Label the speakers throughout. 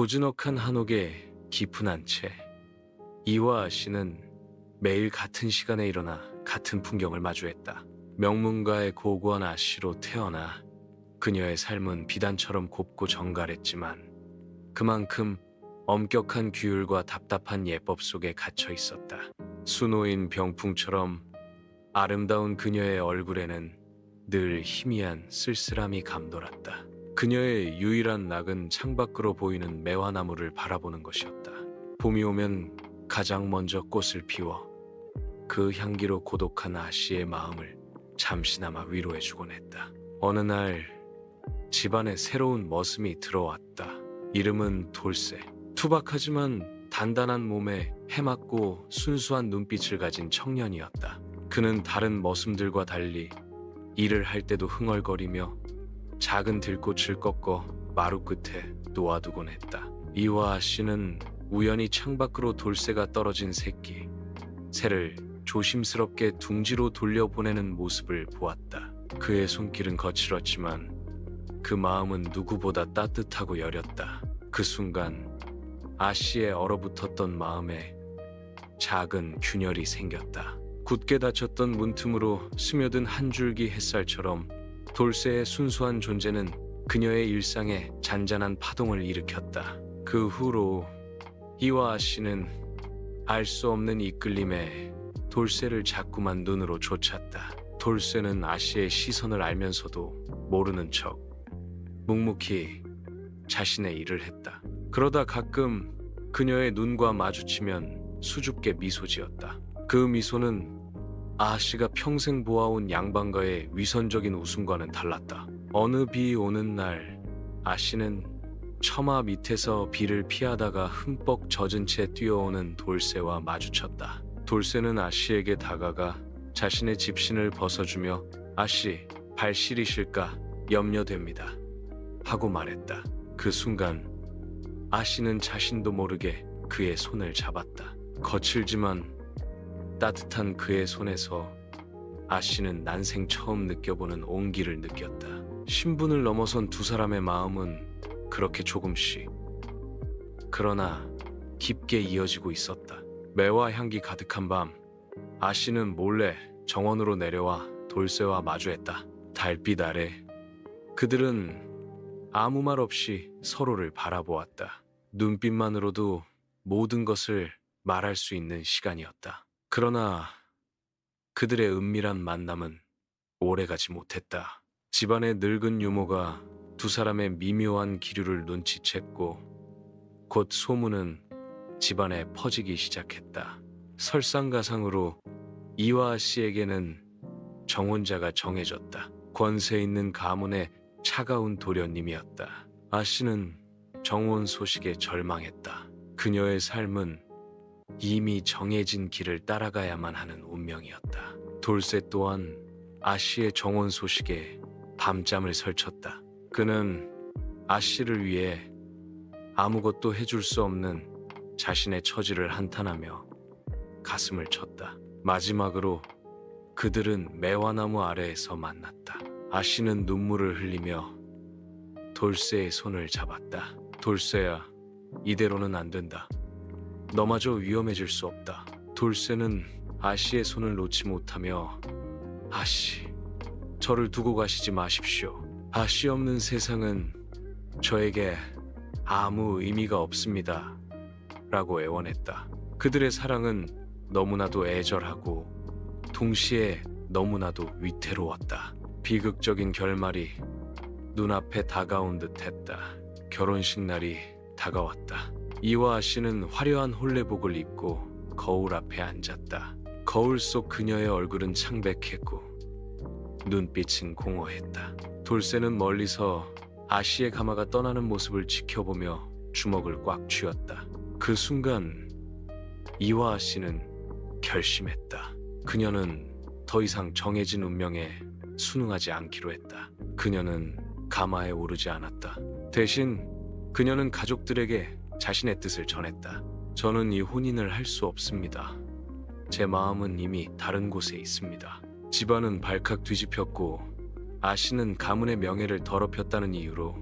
Speaker 1: 고즈넉한 한옥에 깊은 한 채. 이와 씨는 매일 같은 시간에 일어나 같은 풍경을 마주했다. 명문가의 고고한 아씨로 태어나 그녀의 삶은 비단처럼 곱고 정갈했지만 그만큼 엄격한 규율과 답답한 예법 속에 갇혀 있었다. 수노인 병풍처럼 아름다운 그녀의 얼굴에는 늘 희미한 쓸쓸함이 감돌았다. 그녀의 유일한 낙은 창밖으로 보이는 매화나무를 바라보는 것이었다. 봄이 오면 가장 먼저 꽃을 피워 그 향기로 고독한 아씨의 마음을 잠시나마 위로해주곤 했다. 어느 날 집안에 새로운 머슴이 들어왔다. 이름은 돌쇠. 투박하지만 단단한 몸에 해맑고 순수한 눈빛을 가진 청년이었다. 그는 다른 머슴들과 달리 일을 할 때도 흥얼거리며 작은 들꽃을 꺾어 마루 끝에 놓아두곤 했다. 이와 씨는 우연히 창밖으로 돌쇠가 떨어진 새끼, 새를 조심스럽게 둥지로 돌려보내는 모습을 보았다. 그의 손길은 거칠었지만 그 마음은 누구보다 따뜻하고 여렸다. 그 순간 아씨의 얼어붙었던 마음에 작은 균열이 생겼다. 굳게 닫혔던 문틈으로 스며든 한 줄기 햇살처럼 돌쇠의 순수한 존재는 그녀의 일상에 잔잔한 파동을 일으켰다. 그 후로 이와 아씨는 알 수 없는 이끌림에 돌쇠를 자꾸만 눈으로 쫓았다. 돌쇠는 아씨의 시선을 알면서도 모르는 척 묵묵히 자신의 일을 했다. 그러다 가끔 그녀의 눈과 마주치면 수줍게 미소 지었다. 그 미소는 아씨가 평생 보아온 양반가의 위선적인 웃음과는 달랐다. 어느 비 오는 날 아씨는 처마 밑에서 비를 피하다가 흠뻑 젖은 채 뛰어오는 돌쇠와 마주쳤다. 돌쇠는 아씨에게 다가가 자신의 집신을 벗어주며 아씨 발 시리실까 염려됩니다. 하고 말했다. 그 순간 아씨는 자신도 모르게 그의 손을 잡았다. 거칠지만 따뜻한 그의 손에서 아씨는 난생 처음 느껴보는 온기를 느꼈다. 신분을 넘어선 두 사람의 마음은 그렇게 조금씩 그러나 깊게 이어지고 있었다. 매화 향기 가득한 밤 아씨는 몰래 정원으로 내려와 돌쇠와 마주했다. 달빛 아래 그들은 아무 말 없이 서로를 바라보았다. 눈빛만으로도 모든 것을 말할 수 있는 시간이었다. 그러나 그들의 은밀한 만남은 오래가지 못했다. 집안의 늙은 유모가 두 사람의 미묘한 기류를 눈치챘고 곧 소문은 집안에 퍼지기 시작했다. 설상가상으로 이화 씨에게는 정혼자가 정해졌다. 권세 있는 가문의 차가운 도련님이었다. 아 씨는 정혼 소식에 절망했다. 그녀의 삶은 이미 정해진 길을 따라가야만 하는 운명이었다. 돌쇠 또한 아 씨의 정혼 소식에 밤잠을 설쳤다. 그는 아 씨를 위해 아무것도 해줄 수 없는 자신의 처지를 한탄하며 가슴을 쳤다. 마지막으로 그들은 매화나무 아래에서 만났다. 아씨는 눈물을 흘리며 돌쇠의 손을 잡았다. 돌쇠야, 이대로는 안 된다. 너마저 위험해질 수 없다. 돌쇠는 아씨의 손을 놓지 못하며 아씨, 저를 두고 가시지 마십시오. 아씨 없는 세상은 저에게 아무 의미가 없습니다. 라고 애원했다. 그들의 사랑은 너무나도 애절하고 동시에 너무나도 위태로웠다. 비극적인 결말이 눈앞에 다가온 듯 했다. 결혼식 날이 다가왔다. 이와 씨는 화려한 홀레복을 입고 거울 앞에 앉았다. 거울 속 그녀의 얼굴은 창백했고 눈빛은 공허했다. 돌쇠는 멀리서 아씨의 가마가 떠나는 모습을 지켜보며 주먹을 꽉 쥐었다. 그 순간 이화 씨는 결심했다. 그녀는 더 이상 정해진 운명에 순응하지 않기로 했다. 그녀는 가마에 오르지 않았다. 대신 그녀는 가족들에게 자신의 뜻을 전했다. 저는 이 혼인을 할 수 없습니다. 제 마음은 이미 다른 곳에 있습니다. 집안은 발칵 뒤집혔고 아씨는 가문의 명예를 더럽혔다는 이유로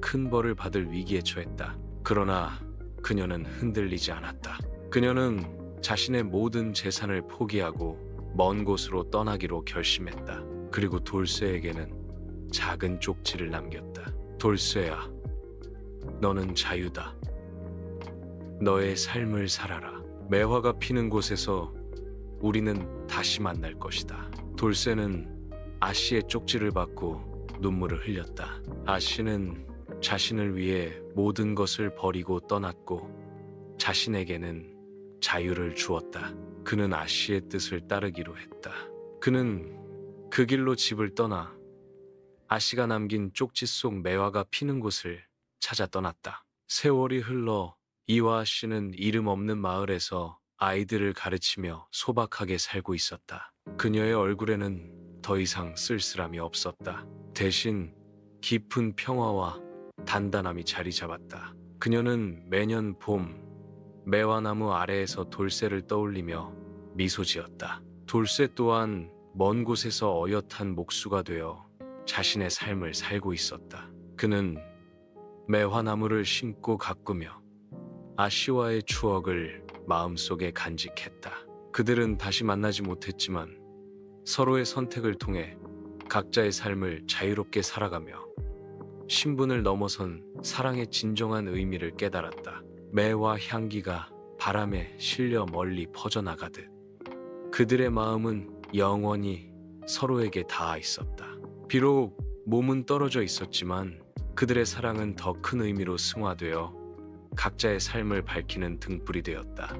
Speaker 1: 큰 벌을 받을 위기에 처했다. 그러나 그녀는 흔들리지 않았다. 그녀는 자신의 모든 재산을 포기하고 먼 곳으로 떠나기로 결심했다. 그리고 돌쇠에게는 작은 쪽지를 남겼다. 돌쇠야, 너는 자유다. 너의 삶을 살아라. 매화가 피는 곳에서 우리는 다시 만날 것이다. 돌쇠는 아씨의 쪽지를 받고 눈물을 흘렸다. 아씨는 자신을 위해 모든 것을 버리고 떠났고 자신에게는 자유를 주었다. 그는 아씨의 뜻을 따르기로 했다. 그는 그 길로 집을 떠나 아씨가 남긴 쪽지 속 매화가 피는 곳을 찾아 떠났다. 세월이 흘러 이화 씨는 이름 없는 마을에서 아이들을 가르치며 소박하게 살고 있었다. 그녀의 얼굴에는 더 이상 쓸쓸함이 없었다. 대신 깊은 평화와 단단함이 자리 잡았다. 그녀는 매년 봄 매화나무 아래에서 돌쇠를 떠올리며 미소 지었다. 돌쇠 또한 먼 곳에서 어엿한 목수가 되어 자신의 삶을 살고 있었다. 그는 매화나무를 심고 가꾸며 아씨와의 추억을 마음속에 간직했다. 그들은 다시 만나지 못했지만 서로의 선택을 통해 각자의 삶을 자유롭게 살아가며 신분을 넘어선 사랑의 진정한 의미를 깨달았다. 매와 향기가 바람에 실려 멀리 퍼져나가듯 그들의 마음은 영원히 서로에게 닿아 있었다. 비록 몸은 떨어져 있었지만 그들의 사랑은 더 큰 의미로 승화되어 각자의 삶을 밝히는 등불이 되었다.